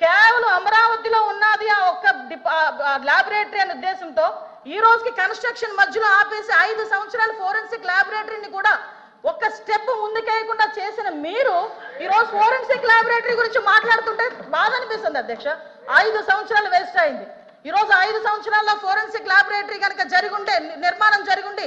కేవలం అమరావతిలో ఉన్నది ఆ ఒక్క ల్యాబొరేటరీ అనే ఉద్దేశంతో ఈ రోజుకి కన్స్ట్రక్షన్ మధ్యలో ఆపేసి ఐదు సంవత్సరాలు ఫోరెన్సిక్ ల్యాబొరేటరీని కూడా ఒక్క స్టెప్ ముందుకేయకుండా చేసిన మీరు ఈ రోజు ఫోరెన్సిక్ ల్యాబొరేటరీ గురించి మాట్లాడుతుంటే బాధ అనిపిస్తుంది అధ్యక్ష. ఐదు సంవత్సరాలు వేస్ట్ అయింది. ఈ రోజు ఐదు సంవత్సరాల్లో ఫోరెన్సిక్ ల్యాబొరేటరీ కనుక జరిగుంటే ని- నిర్మాణం జరిగుండి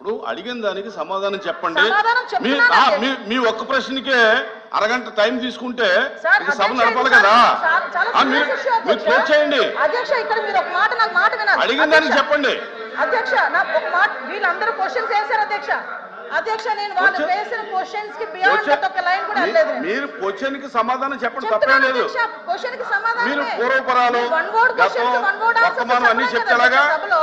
ఇప్పుడు అడిగిన దానికి సమాధానం చెప్పండి. మీ ఒక్క ప్రశ్నకే అరగంట టైం తీసుకుంటే సభ నడపాలి కదా? మీరు. క్లోజ్ చేయండి. అడిగిన దానికి చెప్పండి. అధ్యక్ష నా ఒక మాట వీళ్ళందరూ క్వశ్చన్స్ వేశారు అధ్యక్ష. అధ్యక్ష నేను వాళ్ళు Question- వేసిన క్వశ్చన్స్కి బియాండ్ Question- ఒక లైన్ కూడా. మీరు క్వశ్చన్కి సమాధానం చెప్పండి తప్పేం లేదు. అధ్యక్ష. క్వశ్చన్కి సమాధానం మీరు పూర్వపరాలు, వన్ వర్డ్ క్వశ్చన్ గతం, వన్ వర్డ్ వర్తమానం అన్ని? సభలో.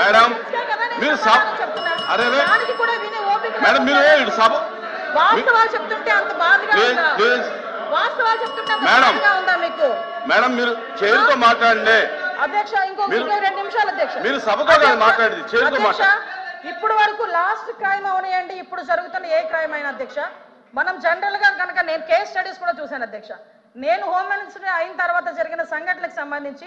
మేడం, మీరు. అరే, మేడం మీరు సభ వాస్తవాలు చెప్తుంటే అంత బాధగా. వాస్తవాలు చెప్తుంటే మేడం. మీకు మేడం మీరు చేతితో మాట్లాడండి అధ్యక్ష ఇంకో రెండు నిమిషాలు అధ్యక్ష మీరు సభతో కాదు మాట్లాడేది, అధ్యక్ష, మాట్లాడండి. ఇప్పుడు వరకు లాస్ట్ క్రైమ్ అవనియండి ఇప్పుడు జరుగుతున్న ఏ క్రైమ్ అయినా అధ్యక్ష మనం జనరల్గా కనుక నేను కేస్ స్టడీస్ కూడా చూశాను అధ్యక్ష నేను హోమ్ మినిస్టర్ అయిన తర్వాత జరిగిన సంఘటనలకు సంబంధించి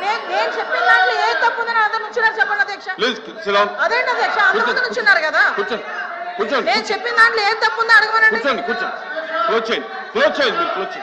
నేను చెప్పిన దాంట్లో ఏ తప్పు ఉందని అందరు నుంచున్నారు చెప్పండి అధ్యక్ష. ప్లీజ్ సిలాన్ అదేంటి అధ్యక్ష? అందరూ నుంచున్నారు కదా. కూర్చోండి. కూర్చోండి. నేను చెప్పిన దాంట్లో ఏ తప్పు ఉందో అడగమనండి. కూర్చోండి కూర్చోండి. క్లోజ్ చేయండి. క్లోజ్ చేయండి. మీరు క్లోజ్ చేయండి.